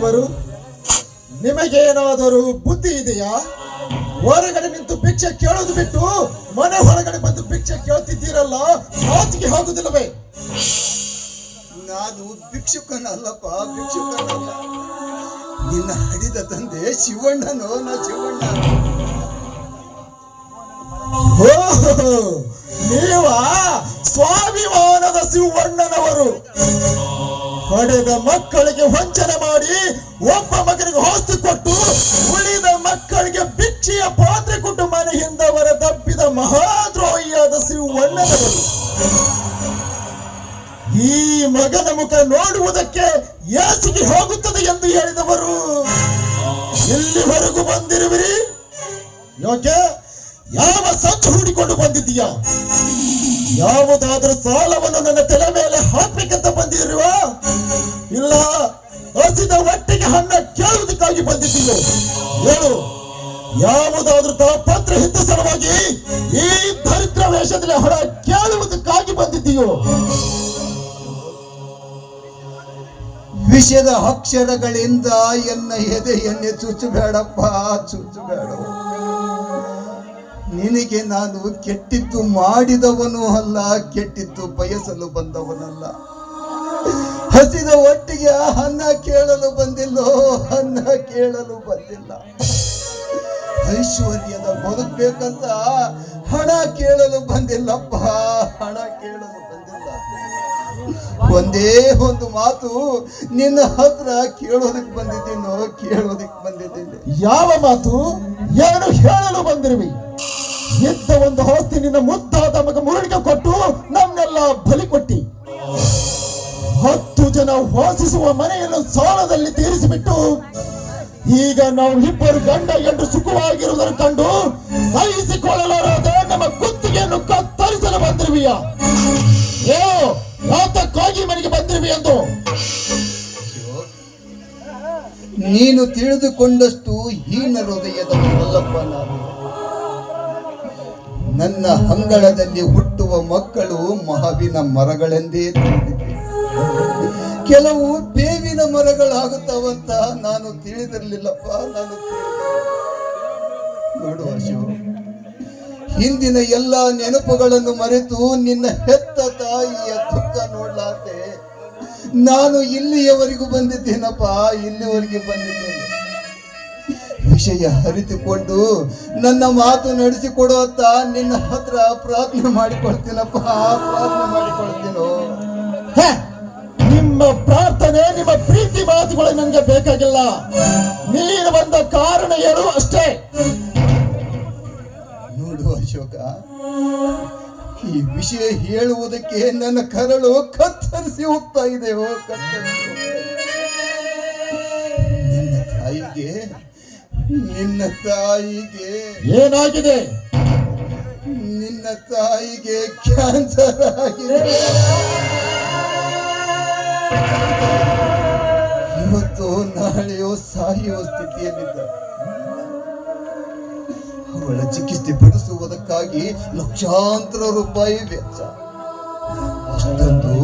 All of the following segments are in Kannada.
ಮನೆಯವರು ನಿಮಗೇನಾದರೂ ಬುದ್ಧಿ ಇದೆಯಾ? ಹೊರಗಡೆ ನಿಂತು ಭಿಕ್ಷೆ ಕೇಳೋದು ಬಿಟ್ಟು ಮನೆ ಹೊರಗಡೆ ಬಂದು ಭಿಕ್ಷೆ ಕೇಳ್ತಿದ್ದೀರಲ್ಲ ಸಾತಿಗೆ ಹೋಗುದಿಲ್ಲವೇ ನಾನು ಭಿಕ್ಷುಕನಲ್ಲಪ್ಪ ಭಿಕ್ಷುಕನಲ್ಲ. ನಿನ್ನ ಹಡಿದ ತಂದೆ ಶಿವಣ್ಣನೋ ನಾ ಶಿವಣ್ಣ. ಓಹೋ ನೀವ ಸ್ವಾಭಿಮಾನದ ಶಿವಣ್ಣನವರು? ಹೊಡೆದ ಮಕ್ಕಳಿಗೆ ವಂಚನೆ ಮಾಡಿ ಒಬ್ಬ ಮಗನಿಗೆ ಹೊಸ್ತು ಕೊಟ್ಟು ಉಳಿದ ಮಕ್ಕಳಿಗೆ ಬಿಚ್ಚಿಯ ಪಾತ್ರೆ ಕೊಟ್ಟು ಮನೆಯಿಂದ ತಪ್ಪಿದ ಮಹಾದ್ರೋಹಿಯಾದ ಶಿವಣ್ಣನವರು ಈ ಮಗನ ಮುಖ ನೋಡುವುದಕ್ಕೆ ಯಾಸಿಗೆ ಹೋಗುತ್ತದೆ ಎಂದು ಹೇಳಿದವರು. ಇಲ್ಲಿವರೆಗೂ ಬಂದಿರುವಿರಿ. ಯಾವ ಸತ್ತು ಹೂಡಿಕೊಂಡು ಬಂದಿದ್ದೀಯಾ? ಯಾವುದಾದ್ರೂ ಸಾಲವನ್ನು ನನ್ನ ತಲೆ ಮೇಲೆ ಹಾಕ್ಬೇಕಂತ ಬಂದಿರುವ ಇಲ್ಲ ಹಸಿದ ಹೊಟ್ಟೆಗೆ ಹಣ್ಣ ಕೇಳುವುದಕ್ಕಾಗಿ ಬಂದಿದ್ದೀನಿ ಹೇಳು, ಯಾವುದಾದ್ರೂ ತಾಪತ್ರ ಹಿತ ಸಲುವಾಗಿ ಈ ದರಿದ್ರ ವೇಷದಲ್ಲಿ ಹಣ ಕೇಳುವುದಕ್ಕಾಗಿ ಬಂದಿದ್ದೀಯೋ? ವಿಷದ ಅಕ್ಷರಗಳಿಂದ ಎನ್ನ ಎದೆಯನ್ನೇ ಚುಚ್ಚಬೇಡಪ್ಪ, ಚುಚ್ಚಬೇಡ. ನಿನಗೆ ನಾನು ಕೆಟ್ಟಿದ್ದು ಮಾಡಿದವನು ಅಲ್ಲ, ಕೆಟ್ಟಿದ್ದು ಬಯಸಲು ಬಂದವನಲ್ಲ. ಹಸಿದ ಒಟ್ಟಿಗೆ ಅನ್ನ ಕೇಳಲು ಬಂದಿಲ್ಲೋ, ಅನ್ನ ಕೇಳಲು ಬಂದಿಲ್ಲ. ಐಶ್ವರ್ಯದ ಬದುಕಬೇಕಂತ ಹಣ ಕೇಳಲು ಬಂದಿಲ್ಲಪ್ಪ, ಹಣ ಕೇಳಲು ಬಂದಿಲ್ಲ. ಒಂದೇ ಒಂದು ಮಾತು, ನಿನ್ನ ಹತ್ರ ಕೇಳೋದಕ್ಕೆ ಬಂದಿದ್ದೀನೋ, ಕೇಳೋದಕ್ಕೆ ಬಂದಿದ್ದೀನಿ. ಯಾವ ಮಾತು? ಎರಡು ಹೇಳಲು ಬಂದಿರುವಿ. ಇದ್ದ ಒಂದು ಆಸ್ತಿ ನಿನ್ನ ಮುದ್ದಾದ ಮಗ ಮುರುಳಿಗೆ ಕೊಟ್ಟು ನಮ್ಮೆಲ್ಲ ಬಲಿ ಕೊಟ್ಟಿ. ಹತ್ತು ಜನ ವಾಸಿಸುವ ಮನೆಯನ್ನು ಸಾಲದಲ್ಲಿ ತೀರಿಸಿಬಿಟ್ಟು ಈಗ ನಾವು ಇಬ್ಬರು ಗಂಡ ಎಂದು ಸುಖವಾಗಿರುವುದನ್ನು ಕಂಡು ಸಹಿಸಿಕೊಳ್ಳಲಾರದೆ ನಮ್ಮ ಕುತ್ತಿಗೆಯನ್ನು ಕತ್ತರಿಸಲು ಬಂದಿರುವಿಯ? ಏ ಯಾತಕ್ಕಾಗಿ ಮನೆಗೆ ಬಂದಿರುವಿ ಎಂದು. ನೀನು ತಿಳಿದುಕೊಂಡಷ್ಟು ಹೀನ ಹೃದಯದವನಲ್ಲಪ್ಪ ನಾನು. ನನ್ನ ಅಂಗಳದಲ್ಲಿ ಹುಟ್ಟುವ ಮಕ್ಕಳು ಮಾವಿನ ಮರಗಳೆಂದೇ ಕೆಲವು ಬೇವಿನ ಮರಗಳಾಗುತ್ತವಂತ ನಾನು ತಿಳಿದಿರಲಿಲ್ಲಪ್ಪ, ನಾನು ನೋಡುವ ಶಿವ, ಹಿಂದಿನ ಎಲ್ಲ ನೆನಪುಗಳನ್ನು ಮರೆತು ನಿನ್ನ ಹೆತ್ತ ತಾಯಿಯ ದುಃಖ ನೋಡ್ಲಾತೆ ನಾನು ಇಲ್ಲಿಯವರೆಗೂ ಬಂದಿದ್ದೇನಪ್ಪ, ಇಲ್ಲಿವರೆಗೆ ಬಂದಿದ್ದೇನೆ. ವಿಷಯ ಅರಿತುಕೊಂಡು ನನ್ನ ಮಾತು ನಡೆಸಿಕೊಡುವತ್ತ ನಿನ್ನ ಹತ್ರ ಪ್ರಾರ್ಥನೆ ಮಾಡಿಕೊಳ್ತೀನಪ್ಪ ಪ್ರಾರ್ಥನೆ ಮಾಡಿಕೊಳ್ತೀನೋ? ನಿಮ್ಮ ಪ್ರಾರ್ಥನೆ ನಿಮ್ಮ ಪ್ರೀತಿ ಮಾತುಗಳು ನನಗೆ ಬೇಕಾಗಿಲ್ಲ. ನೀನು ಬಂದ ಕಾರಣ ಏನು ಅಷ್ಟೇ? ನೋಡು ಅಶೋಕ ಈ ವಿಷಯ ಹೇಳುವುದಕ್ಕೆ ನನ್ನ ಕರಳು ಕತ್ತರಿಸಿ ಹೋಗ್ತಾ ಇದೆ ಓ ಕತ್ತರಿಸಿ ಹೋಗ್ತಾ ಇದೆ. ನಿನ್ನ ತಾಯಿಗೆ ನಿನ್ನ ತಾಯಿಗೆ ಏನಾಗಿದೆ? ನಿನ್ನ ತಾಯಿಗೆ ಕ್ಯಾನ್ಸರ್ ಆಗಿದೆ ಇವತ್ತು ನಾಳೆಯೋ ಸಾಯುವ ಸ್ಥಿತಿಯಲ್ಲಿದ್ದ. ಅವಳ ಚಿಕಿತ್ಸೆ ಪಡಿಸುವುದಕ್ಕಾಗಿ ಲಕ್ಷಾಂತರ ರೂಪಾಯಿ ವೆಚ್ಚ. ಅಷ್ಟೊಂದು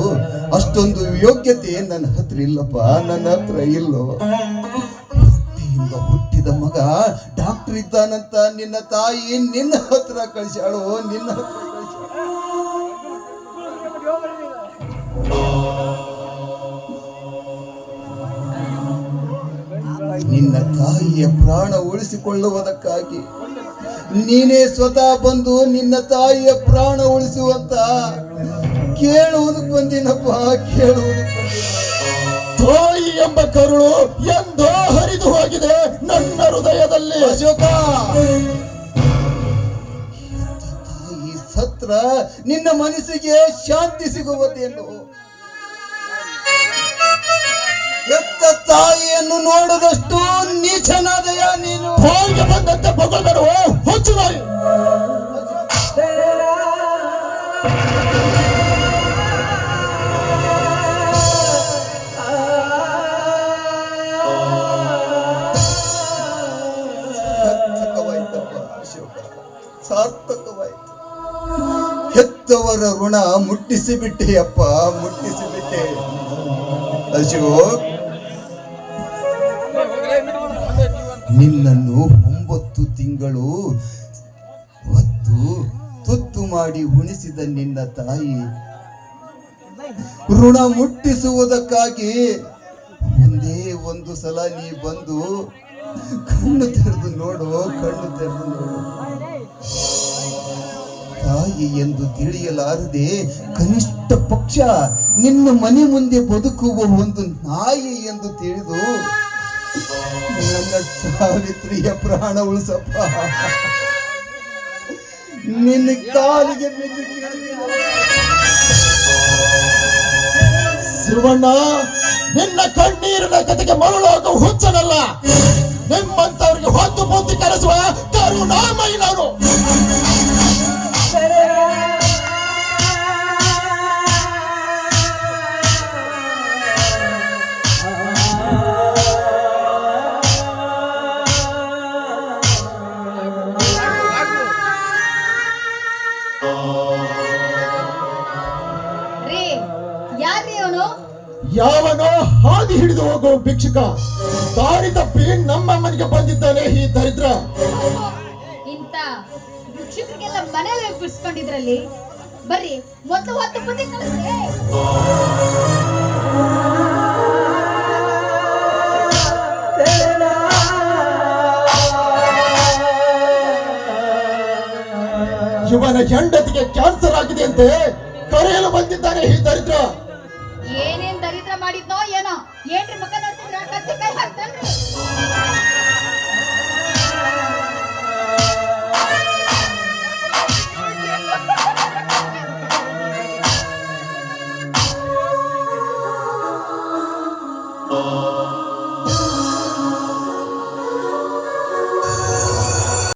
ಅಷ್ಟೊಂದು ಯೋಗ್ಯತೆ ನನ್ನ ಹತ್ರ ಇಲ್ಲಪ್ಪ ನನ್ನ ಹತ್ರ ಇಲ್ಲೋ. ಹುಟ್ಟಿದ ಮಗ ಡಾಕ್ಟರ್ ಇದ್ದಾನಂತ ನಿನ್ನ ತಾಯಿ ನಿನ್ನ ಹತ್ರ ಕಳಿಸ್ಯಾಳು, ನಿನ್ನ ನಿನ್ನ ತಾಯಿಯ ಪ್ರಾಣ ಉಳಿಸಿಕೊಳ್ಳುವುದಕ್ಕಾಗಿ ನೀನೇ ಸ್ವತಃ ಬಂದು ನಿನ್ನ ತಾಯಿಯ ಪ್ರಾಣ ಉಳಿಸುವಂತ ಕೇಳುವುದಕ್ಕೆ ಬಂದಿನಪ್ಪ ಕೇಳುವುದಕ್ಕೆ ಬಂದಿನ ತಾಯಿ ಎಂಬ ಕರುಳು ಎಂದೋ ಹರಿದು ಹೋಗಿದೆ ನನ್ನ ಹೃದಯದಲ್ಲಿ. ಅಶೋಕ! ಈ ಸತ್ರ ನಿನ್ನ ಮನಸ್ಸಿಗೆ ಶಾಂತಿ ಸಿಗುವುದೇನು ಎತ್ತ ತಾಯಿಯನ್ನು ನೋಡದಷ್ಟು ನೀಚನಾದಯ ನೀನು? ಹೋಗಿ ಬಂದಂತೆ ಬಗಲ್ಬೇಡುವ ಹುಚ್ಚು ನಾಯಿ ಸಾರ್ಥಕವಾಯ್ತು. ಹೆತ್ತವರ ಋಣ ಮುಟ್ಟಿಸಿ ಮುಟ್ಟಿಸಿಬಿಟ್ಟೆ. ನಿನ್ನನ್ನು ಒಂಬತ್ತು ತಿಂಗಳು ಹೊತ್ತು ತುತ್ತು ಮಾಡಿ ಉಣಿಸಿದ ನಿನ್ನ ತಾಯಿ. ಋಣ ಮುಟ್ಟಿಸುವುದಕ್ಕಾಗಿ ಒಂದೇ ಒಂದು ಸಲ ನೀ ಬಂದು ಕಣ್ಣು ತೆರೆದು ನೋಡು, ಕಣ್ಣು ತೆರೆದು ನೋಡು. ತಾಯಿ ಎಂದು ತಿಳಿಯಲಾರದೆ ಕನಿಷ್ಠ ಪಕ್ಷ ನಿನ್ನ ಮನೆ ಮುಂದೆ ಬದುಕುವ ಒಂದು ನಾಯಿ ಎಂದು ತಿಳಿದು, ನನ್ನ ಸಾವಿತ್ರಿಯ ಪ್ರಾಣ ಉಳಿಸಪ್ಪ ನಿನ್ನ ಕಾಲಿಗೆ. ಶಿವಣ್ಣ, ನಿನ್ನ ಕಣ್ಣೀರಿನ ಕತೆಗೆ ಮರಳೋಗ ಹುಚ್ಚನಲ್ಲ ನಿಮ್ಮಂತವ್ರಿಗೆ ಹೊತ್ತು ಬುದ್ಧಿ ಕರೆಸುವ ಕರುಣಾಮಯಿ ಯಾರ್ರೀ ಅವನು ಯಾವನೋ ಹಾದಿ ಹಿಡಿದು ಹೋಗೋ ಭಿಕ್ಷಕ ದಾರಿ ತಪ್ಪಿ ನಮ್ಮ ಮನೆಗೆ ಬಂದಿದ್ದಾನೆ ಈ ದರಿದ್ರ. ಇಂತ ಭಿಕ್ಷುಕರಿಗೆಲ್ಲ ಮನೆಯಲ್ಲಿ ಬಿಡಿಸ್ಕೊಂಡಿದ್ರಲ್ಲಿ ಬರ್ರಿ ಮೊದಲು ಹೊತ್ತು ಬುದ್ಧಿ ಕಲಿಸ್ರಿ ಇವನ ಹೆಂಡತಿಗೆ ಕ್ಯಾನ್ಸರ್ ಆಗಿದೆ ಅಂತೆ ಕರೆಯಲು ಬಂದಿದ್ದಾನೆ ಈ ದರಿದ್ರ. ಏನೇನ್ ದರಿದ್ರ ಮಾಡಿದ್ನೋ ಏನೋ. ಏನ್ರಿ ಮಕ್ಕ ನೋಡ್ತಿದ್ರ? ಕತ್ತಿ ಕೈ ಹಾಕ್ತಾನ್ರಿ